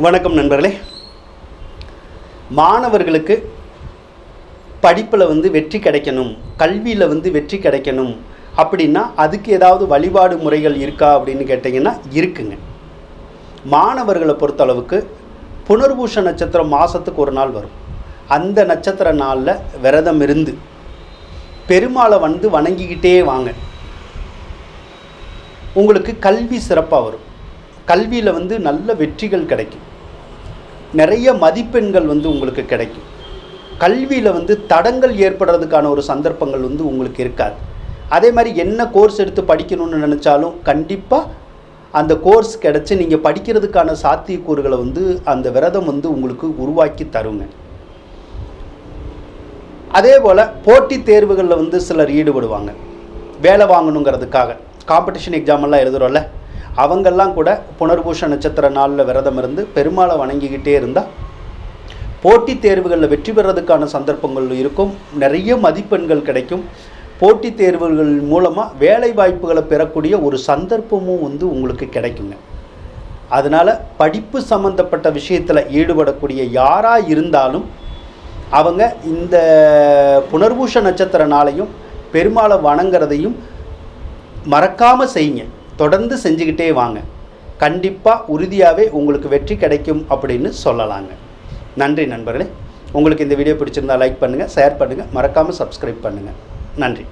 வணக்கம் நண்பர்களே. மாணவர்களுக்கு படிப்பில் வந்து வெற்றி கிடைக்கணும் கல்வியில் வந்து வெற்றி கிடைக்கணும் அப்படின்னா அதுக்கு ஏதாவது வழிபாடு முறைகள் இருக்கா அப்படின்னு கேட்டிங்கன்னா இருக்குங்க. மாணவர்களை பொறுத்தளவுக்கு புனர்பூஷ நட்சத்திரம் மாதத்துக்கு ஒரு நாள் வரும். அந்த நட்சத்திர நாளில் விரதம் இருந்து பெருமாளை வந்து வணங்கிக்கிட்டே வாங்க. உங்களுக்கு கல்வி சிறப்பாக வரும். கல்வியில் வந்து நல்ல வெற்றிகள் கிடைக்கும். நிறைய மதிப்பெண்கள் வந்து உங்களுக்கு கிடைக்கும். கல்வியில் வந்து தடங்கள் ஏற்படுறதுக்கான ஒரு சந்தர்ப்பங்கள் வந்து உங்களுக்கு இருக்காது. அதே மாதிரி என்ன கோர்ஸ் எடுத்து படிக்கணும்னு நினச்சாலும் கண்டிப்பாக அந்த கோர்ஸ் கிடச்சி நீங்கள் படிக்கிறதுக்கான சாத்தியக்கூறுகளை வந்து அந்த விரதம் வந்து உங்களுக்கு உருவாக்கி தருங்க. அதே போல் போட்டித் தேர்வுகளில் வந்து சிலர் ஈடுபடுவாங்க. வேலை வாங்கணுங்கிறதுக்காக. காம்படிஷன் எக்ஸாமெல்லாம் எழுதுகிறோம்ல அவங்கெல்லாம் கூட புனர்பூஷ நட்சத்திர நாளில் விரதம் இருந்து பெருமாளை வணங்கிக்கிட்டே இருந்தால் போட்டித் தேர்வுகளில் வெற்றி பெறதுக்கான சந்தர்ப்பங்கள் இருக்கும். நிறைய மதிப்பெண்கள் கிடைக்கும். போட்டித் தேர்வுகள் மூலமாக வேலை வாய்ப்புகளை பெறக்கூடிய ஒரு சந்தர்ப்பமும் வந்து உங்களுக்கு கிடைக்குங்க. அதனால் படிப்பு சம்மந்தப்பட்ட விஷயத்தில் ஈடுபடக்கூடிய யாராக இருந்தாலும் அவங்க இந்த புனர்பூஷ நட்சத்திர நாளையும் பெருமாளை வணங்குறதையும் மறக்காமல் செய்யுங்க. தொடர்ந்து செஞ்சுக்கிட்டே வாங்க. கண்டிப்பாக உறுதியாகவே உங்களுக்கு வெற்றி கிடைக்கும் அப்படின்னு சொல்லலாங்க. நன்றி நண்பர்களே. உங்களுக்கு இந்த வீடியோ பிடிச்சிருந்தா லைக் பண்ணுங்கள் ஷேர் பண்ணுங்கள் மறக்காமல் சப்ஸ்கிரைப் பண்ணுங்கள் நன்றி.